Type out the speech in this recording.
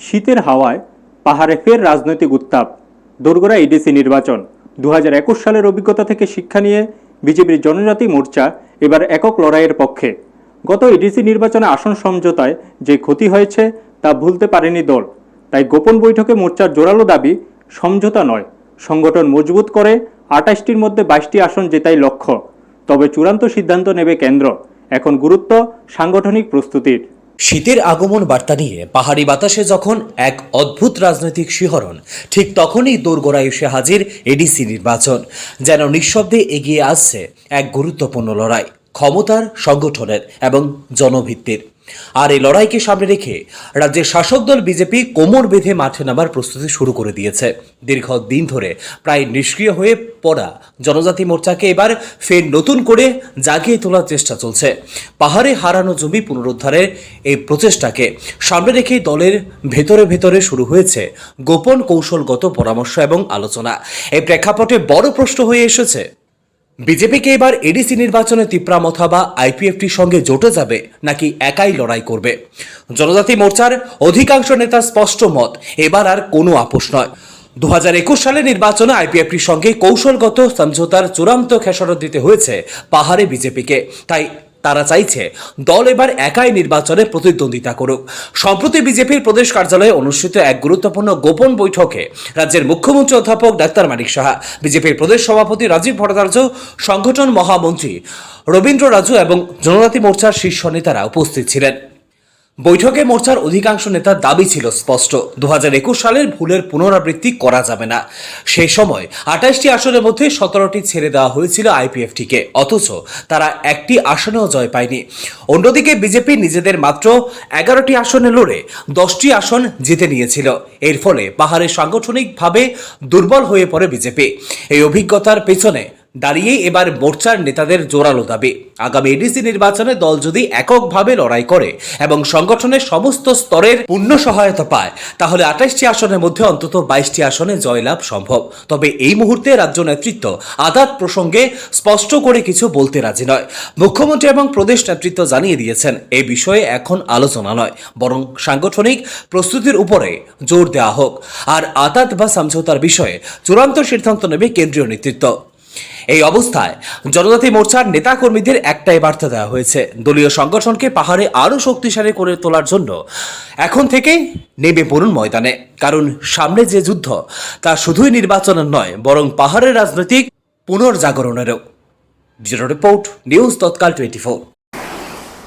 শীতের হাওয়ায় পাহাড়ে ফের রাজনৈতিক উত্তাপ। দোরগোড়া ইডিসি নির্বাচন দু হাজার একুশ সালের অভিজ্ঞতা থেকে শিক্ষা নিয়ে বিজেপির জনজাতি মোর্চা এবার একক লড়াইয়ের পক্ষে। গত ইডিসি নির্বাচনে আসন সমঝোতায় যে ক্ষতি হয়েছে তা ভুলতে পারেনি দল। তাই গোপন বৈঠকে মোর্চার জোরালো দাবি, সমঝোতা নয়। সংগঠন মজবুত করে আটাইশটির মধ্যে বাইশটি আসন জেতাই লক্ষ্য। তবে চূড়ান্ত সিদ্ধান্ত নেবে কেন্দ্র। এখন গুরুত্ব সাংগঠনিক প্রস্তুতির। শীতের আগমন বার্তা নিয়ে পাহাড়ি বাতাসে যখন এক অদ্ভুত রাজনৈতিক শিহরণ, ঠিক তখনই দোরগোড়ায় এসে হাজির এডিসি নির্বাচন, যেন নিঃশব্দে এগিয়ে আসছে এক গুরুত্বপূর্ণ লড়াই, ক্ষমতার সংগঠনের এবং জনভিত্তির। আর এই লড়াইকে সামনে রেখে রাজ্যের শাসক দল বিজেপি কোমর বেঁধে মাঠে নামার প্রস্তুতি শুরু করে দিয়েছে। দীর্ঘ দিন ধরে প্রায় নিষ্ক্রিয় হয়ে পড়া জনজাতি মোর্চাকে এবার ফের নতুন করে জাগিয়ে তোলার চেষ্টা চলছে। পাহাড়ে হারানো জমি পুনরুদ্ধারের এই প্রচেষ্টাকে সামনে রেখেই দলের ভেতরে ভেতরে শুরু হয়েছে গোপন কৌশলগত পরামর্শ এবং আলোচনা। এই প্রেক্ষাপটে বড় প্রশ্ন হয়ে এসেছে। বিজেপিকে এবার এডিসি নির্বাচনে তিপ্রামথা বা আইপিএফটির সঙ্গে জোটে যাবে নাকি একাই লড়াই করবে? জনজাতি মোর্চার অধিকাংশ নেতার স্পষ্ট মত, এবার আর কোনো আপোষ নয়। দু হাজার একুশ সালে নির্বাচনে আইপিএফটির সঙ্গে কৌশলগত সমঝোতার চূড়ান্ত খেসারত দিতে হয়েছে পাহাড়ে বিজেপিকে। তাই তারা চাইছে দল এবার একাই নির্বাচনে প্রতিদ্বন্দ্বিতা করুক। সম্প্রতি বিজেপির প্রদেশ কার্যালয়ে অনুষ্ঠিত এক গুরুত্বপূর্ণ গোপন বৈঠকে রাজ্যের মুখ্যমন্ত্রী অধ্যাপক ডাক্তার মানিক সাহা, বিজেপির প্রদেশ সভাপতি রাজীব ভট্টাচার্য, সংগঠন মহামন্ত্রী রবীন্দ্র রাজু এবং জনজাতি মোর্চার শীর্ষ নেতারা উপস্থিত ছিলেন। বৈঠকে মোর্চার অধিকাংশ নেতার দাবি ছিল স্পষ্ট। দু হাজার একুশ সালের ভুলের পুনরাবৃত্তি করা যাবে না। সেই সময় আঠাশটি আসনের মধ্যে সতেরোটি ছেড়ে দেওয়া হয়েছিল আইপিএফটিকে। অথচ তারা একটি আসনেও জয় পায়নি। অন্যদিকে বিজেপি নিজেদের মাত্র এগারোটি আসনে লড়ে দশটি আসন জিতে নিয়েছিল। এর ফলে পাহাড়ে সাংগঠনিকভাবে দুর্বল হয়ে পড়ে বিজেপি। এই অভিজ্ঞতার পেছনে দাঁড়িয়েই এবার মোর্চার নেতাদের জোরালো দাবি। আগামী এডিসি নির্বাচনে দল যদি এককভাবে লড়াই করে এবং সংগঠনের সমস্ত স্তরের পূর্ণ সহায়তা পায়, তাহলে আঠাশটি আসনের মধ্যে অন্তত বাইশটি আসনে জয়লাভ সম্ভব। তবে এই মুহূর্তে রাজ্য নেতৃত্ব আদাত প্রসঙ্গে স্পষ্ট করে কিছু বলতে রাজি নয়। মুখ্যমন্ত্রী এবং প্রদেশ নেতৃত্ব জানিয়ে দিয়েছেন এই বিষয়ে এখন আলোচনা নয়, বরং সাংগঠনিক প্রস্তুতির উপরে জোর দেওয়া হোক। আর আতাত বা সমঝোতার বিষয়ে চূড়ান্ত সিদ্ধান্ত নেবে কেন্দ্রীয় নেতৃত্ব। এই অবস্থায় জনজাতি মোর্চার নেতাকর্মীদের একটাই বার্তা দেওয়া হয়েছে। দলীয় সংগঠনকে পাহাড়ে আরও শক্তিশালী করে তোলার জন্য এখন থেকেই নেমে পড়ুন ময়দানে। কারণ সামনে যে যুদ্ধ, তা শুধুই নির্বাচনের নয়, বরং পাহাড়ের রাজনৈতিক পুনর্জাগরণেরও। Bureau report, news Tatkal twenty four